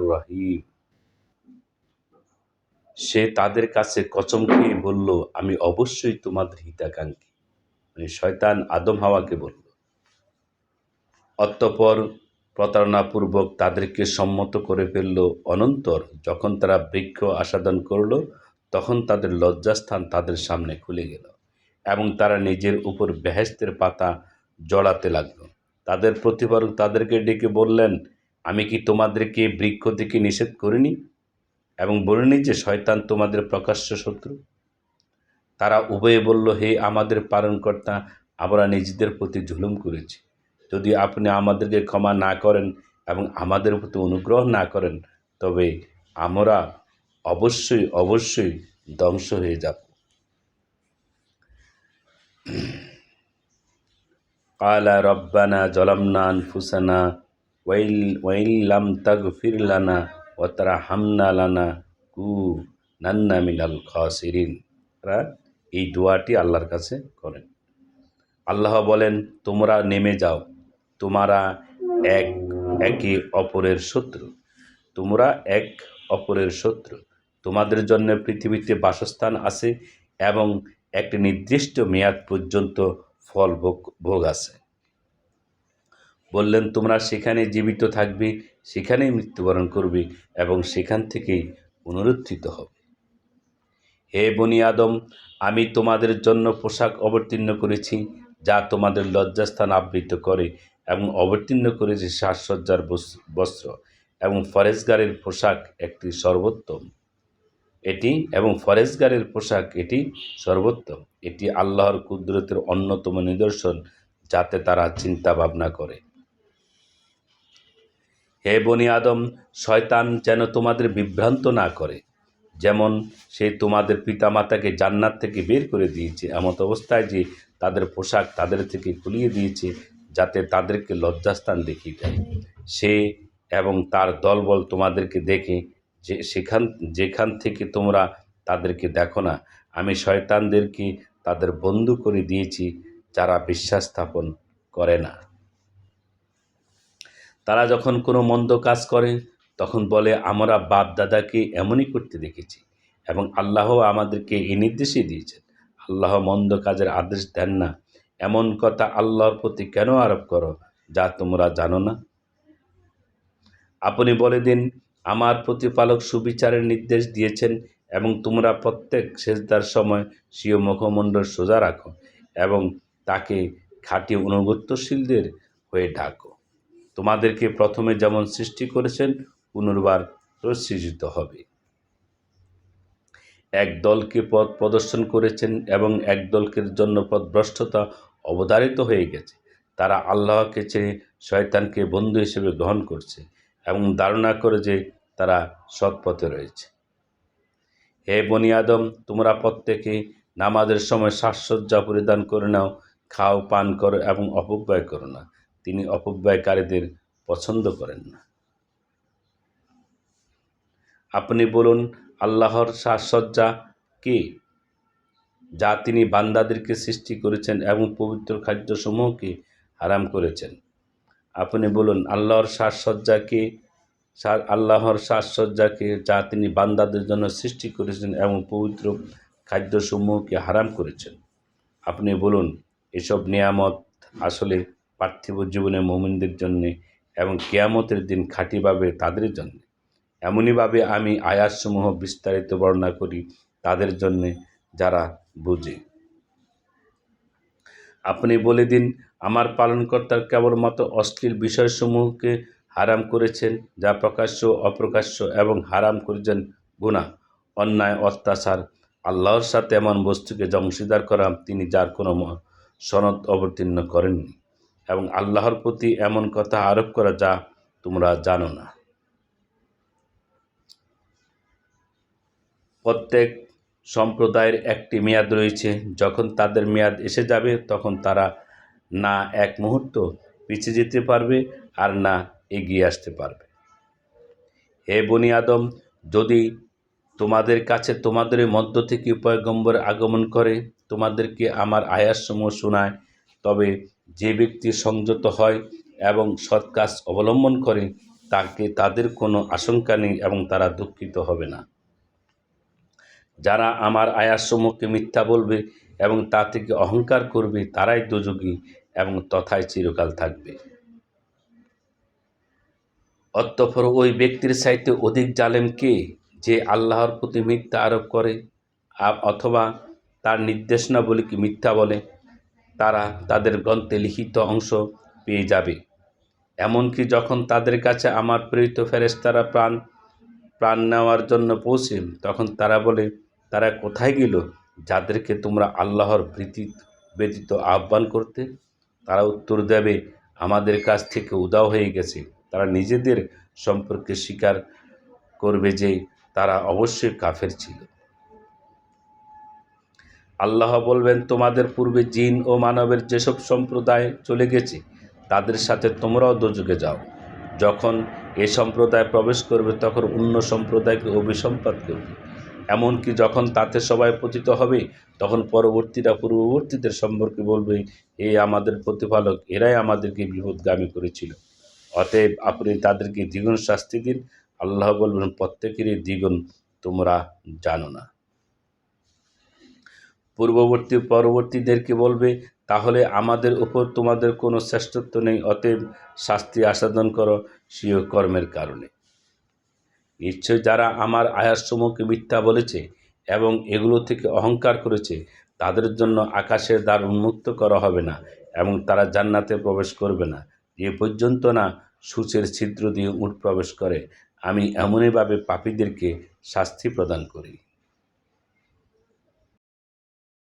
রহিম সে তাদের কাছে কসম খেয়ে বলল, আমি অবশ্যই তোমাদের হিতাকাঙ্ক্ষী। মানে শয়তান আদম হাওয়াকে বলল। অতঃপর প্রতারণাপূর্বক তাদেরকে সম্মত করে ফেলল অনন্তর। যখন তারা বৃক্ষ আস্বাদন করল, তখন তাদের লজ্জাস্থান তাদের সামনে খুলে গেল এবং তারা নিজের উপর বেহেস্তের পাতা জড়াতে লাগল। তাদের প্রতিপালক তাদেরকে ডেকে বললেন, আমি কি তোমাদেরকে বৃক্ষ থেকে নিষেধ করিনি? এবং বলিনি যে শয়তান তোমাদের প্রকাশ্য শত্রু। তারা উভয়ে বলল, হে আমাদের পালনকর্তা, আমরা নিজেদের প্রতি ঝুলুম করেছি। যদি আপনি আমাদেরকে ক্ষমা না করেন এবং আমাদের প্রতি অনুগ্রহ না করেন, তবে আমরা অবশ্যই অবশ্যই ধ্বংস হয়ে যাব। কালা রব্বানা জলামনা ফুসানা ওয়াইল ওয়াইল্লাম তাগ ফিরলানা ওয়াতারা হামনা লানা কু নান্না মিনাল খাসিরিনরা এই দোয়াটি আল্লাহর কাছে করেন। আল্লাহ বলেন, তোমরা নেমে যাও। তোমরা এক একে অপরের শত্রু। তোমরা এক অপরের শত্রু। তোমাদের জন্য পৃথিবীতে বাসস্থান আছে এবং একটি নির্দিষ্ট মেয়াদ পর্যন্ত ফল ভোগ ভোগ আছে। বললেন, তোমরা সেখানে জীবিত থাকবে, সেখানেই মৃত্যুবরণ করবে এবং সেখান থেকেই পুনরুত্থিত হবে। হে বনি আদম, আমি তোমাদের জন্য পোশাক অবতীর্ণ করেছি, যা তোমাদের লজ্জাস্থান আবৃত করে এবং অবতীর্ণ করেছে সাজসজ্জার বস- বস্ত্র এবং ফরেজগারের পোশাক একটি সর্বোত্তম। এটি এবং ফরেজগারের পোশাক এটি সর্বোত্তম। এটি আল্লাহর কুদরতের অন্যতম নিদর্শন যাতে তারা চিন্তা ভাবনা করে। হে বনি আদম, শয়তান যেন তোমাদের বিভ্রান্ত না করে, যেমন সে তোমাদের পিতামাতাকে জান্নাত থেকে বের করে দিয়েছে, এমত অবস্থায় যে তাদের পোশাক তাদের থেকে খুলিয়ে দিয়েছে, যাতে তাদেরকে লজ্জাস্থান দেখিয়ে দেয়। সে এবং তার দলবল তোমাদেরকে দেখে যে সেখান, যেখান থেকে তোমরা তাদেরকে দেখো না, আমি শয়তানদেরকে তাদের বন্ধু করে দিয়েছি, যারা বিশ্বাস স্থাপন করে না। তারা যখন কোনো মন্দ কাজ করে, তখন বলে, আমরা বাপ দাদাকে এমনই করতে দেখেছি এবং আল্লাহ আমাদেরকে এই নির্দেশই দিয়েছেন। আল্লাহ মন্দ কাজের আদেশ দেন না। এমন কথা আল্লাহর প্রতি কেন আরোপ করো, যা তোমরা জানো না? আপনি বলে দিন আমার প্রতিপালক সুবিচারের নির্দেশ দিয়েছেন এবং তোমরা প্রত্যেক সেজদার সময় স্বীয় মুখমণ্ডল সোজা রাখো এবং তাকে খাঁটি অনুগত্যশীলদের হয়ে ডাকো তোমাদেরকে প্রথমে যেমন সৃষ্টি করেছেন, পুনর্বার প্রসৃজিত হবে। এক দলকে পথ প্রদর্শন করেছেন এবং এক দলকে জন্য পথভ্রষ্টতা অবধারিত হয়ে গেছে। তারা আল্লাহকে ছেড়ে শয়তানকে বন্ধু হিসেবে গ্রহণ করছে। এবং ধারণা করে যে তারা সৎপথে রয়েছে। হে বনি আদম, তোমরা প্রত্যেকে নামাজের সময় সাজসজ্জা পরিধান করে নাও, খাও, পান করো এবং অপব্যয় করো না। তিনি অপব্যয়কারীদের পছন্দ করেন না। আপনি বলুন, আল্লাহর সাজসজ্জা কে? যা তিনি বান্দাদেরকে সৃষ্টি করেছেন এবং পবিত্র খাদ্যসমূহকে হারাম করেছেন। আপনি বলুন, আল্লাহর সাজসজ্জাকে আল্লাহর সাজসজ্জাকে যা তিনি বান্দাদের জন্য সৃষ্টি করেছেন এবং পবিত্র খাদ্যসমূহকে হারাম করেছেন? আপনি বলুন, এসব নিয়ামত আসলে পার্থিব জীবনে মোমিনদের জন্যে এবং কেয়ামতের দিন খাঁটিভাবে তাদের জন্য। এমনইভাবে আমি আয়াতসমূহ বিস্তারিত বর্ণনা করি তাদের জন্যে যারা বুঝে। আপনি বলে দিন, আমার পালনকর্তার কেবলমাত্র অশ্লীল বিষয়সমূহকে হারাম করেছেন, যা প্রকাশ্য অপ্রকাশ্য এবং হারাম করেছেন। গুণা অন্যায়, অত্যাচার, আল্লাহর সাথে এমন বস্তুকে জংশীদার করা তিনি যার কোনো সনদ অবতীর্ণ করেননি এবং আল্লাহর প্রতি এমন কথা আরোপ করা যা তোমরা জানো না। প্রত্যেক সম্প্রদায়ের একটি মেয়াদ রয়েছে। যখন তাদের মেয়াদ এসে যাবে, তখন তারা না এক মুহূর্ত পিছিয়ে যেতে পারবে আর না এগিয়ে আসতে পারবে। হে বনি আদম, যদি তোমাদের কাছে তোমাদের মধ্য থেকে পয়গম্বর আগমন করে, তোমাদেরকে আমার আয়াসসমূহ শোনায়, তবে যে ব্যক্তি সংযত হয় এবং সৎ কাজ অবলম্বন করে, তাকে তাদের কোনো আশঙ্কা নেই এবং তারা দুঃখিত হবে না। যারা আমার আয়াসমূহকে মিথ্যা বলবে এবং তা থেকে অহংকার করবে, তারাই দুযোগী এবং তথায় চিরকাল থাকবে। অতঃপর ওই ব্যক্তির চাইতে অধিক জালেম কে যে আল্লাহর প্রতি মিথ্যা আরোপ করে অথবা তার নির্দেশনাবলীকে মিথ্যা বলে, তারা তাদের গ্রন্থে লিখিত অংশ পেয়ে যাবে। এমনকি যখন তাদের কাছে আমার প্রেরিত ফেরেস্তারা প্রাণ প্রাণ নেওয়ার জন্য পৌঁছে তখন তারা বলে তারা কোথায় গেল? যাদেরকে তোমরা আল্লাহর প্রীতি, ব্যতীত আহ্বান করতে, তারা উত্তর দেবে, আমাদের কাছ থেকে উদাও হয়ে গেছে। তারা নিজেদের সম্পর্কে স্বীকার করবে যে তারা অবশ্যই কাফের ছিল। আল্লাহ বলবেন, তোমাদের পূর্বে জিন ও মানবের যেসব সম্প্রদায় চলে গেছে, তাদের সাথে তোমরাও দোজগে যাও। যখন এ সম্প্রদায় প্রবেশ করবে, তখন অন্য সম্প্রদায়কে অভিসম্পাত করবে। এমনকি যখন তাতে সবাই পতিত হবে, তখন পরবর্তীরা পূর্ববর্তীদের সম্পর্কে বলবে, এ আমাদের প্রতিপালক, এরাই আমাদেরকে বিপদগামী করেছিল। অতএব আপনি তাদেরকে দ্বিগুণ শাস্তি দিন। আল্লাহ বলবেন, প্রত্যেকেরই দ্বিগুণ তোমরা জানো না। পূর্ববর্তী, পরবর্তীদেরকে বলবে, তাহলে আমাদের উপর তোমাদের কোনো শ্রেষ্ঠত্ব নেই, অতএব শাস্তি আস্বাদন করো, স্বীয় কর্মের কারণে। নিশ্চয় যারা আমার আয়াসমূহকে মিথ্যা বলেছে এবং এগুলো থেকে অহংকার করেছে, তাদের জন্য আকাশের দ্বার উন্মুক্ত করা হবে না এবং তারা জান্নাতে প্রবেশ করবে না। এ পর্যন্ত না সূচের ছিদ্র দিয়ে উঠ প্রবেশ করে। আমি এমনইভাবে পাপীদেরকে শাস্তি প্রদান করি।